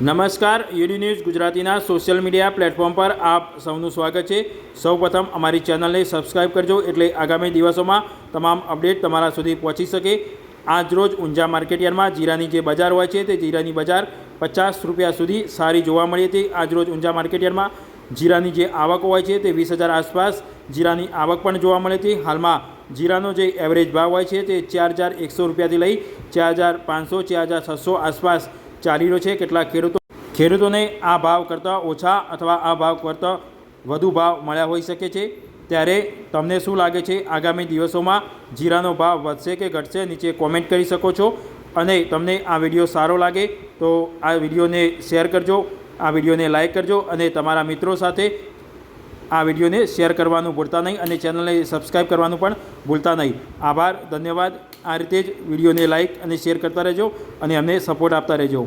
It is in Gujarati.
નમસ્કાર, યુડી ન્યૂઝ ગુજરાતીના સોશિયલ મીડિયા પ્લેટફોર્મ પર આપ સૌનું સ્વાગત છે. સૌપ્રથમ અમારી ચેનલને સબસ્ક્રાઇબ કરજો એટલે આગામી દિવસોમાં તમામ અપડેટ તમારા સુધી પહોંચી શકે. આજરોજ ઊંઝા માર્કેટયાર્ડમાં જીરાની જે બજાર હોય છે તે જીરાની બજાર પચાસ રૂપિયા સુધી સારી જોવા મળી હતી. આજ રોજ ઊંઝા માર્કેટયાર્ડમાં જીરાની જે આવક હોય છે તે વીસ હજાર આસપાસ જીરાની આવક પણ જોવા મળી હતી. હાલમાં જીરાનો જે એવરેજ ભાવ હોય છે તે ચાર હજાર એકસો રૂપિયાથી લઈ ચાર હજાર પાંચસો, ચાર હજાર છસો આસપાસ ચાલી રહ્યો છે. કેટલાક ખેડૂતો ખેડૂતોને આ ભાવ કરતાં ઓછા અથવા આ ભાવ કરતાં વધુ ભાવ મળ્યા હોઈ શકે છે. ત્યારે તમને શું લાગે છે? આગામી દિવસોમાં જીરાનો ભાવ વધશે કે ઘટશે? નીચે કોમેન્ટ કરી શકો છો. અને તમને આ વીડિયો સારો લાગે તો આ વિડીયોને શેર કરજો. આ વિડીયોને લાઇક કરજો. અને તમારા મિત્રો સાથે આ વિડીયોને શેર કરવાનું ભૂલતા નહીં અને ચેનલને સબસ્ક્રાઈબ કરવાનું પણ ભૂલતા નહીં. આભાર, ધન્યવાદ. આ રીતે જ વિડીયોને લાઇક અને શેર કરતા રહેજો અને અમને સપોર્ટ આપતા રહેજો.